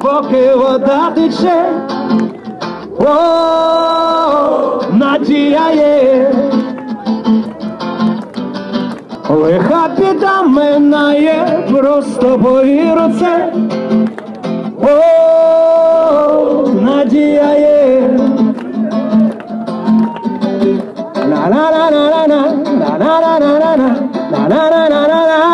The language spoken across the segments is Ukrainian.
поки вода тече. О, надія є. Лиха біда минає, просто повір у це. О, надія є. На-на-на-на-на-на, на-на-на-на-на-на, на-на-на-на-на-на-на,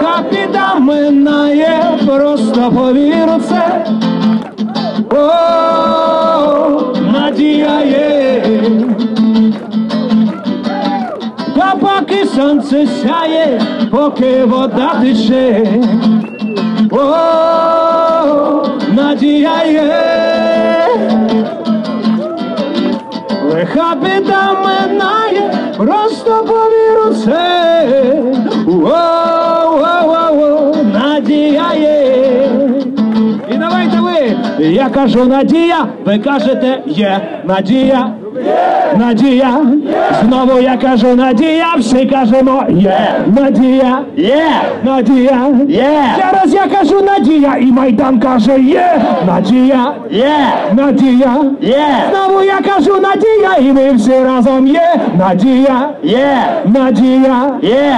Лиха біда минає, просто повір у це. О, надія є. Та поки сонце сяє, поки вода тече. О, надія є. Лиха біда минає, просто повір у це. Я кажу надія, ви кажете є надія. Надія, знову я кажу надія, всі кажемо є надія, Є! надія, Є! Ще раз я кажу надія, і Майдан каже є надія, Є! надія. Є! Знову я кажу надія, і ми всі разом є надія, Є! надія. Є!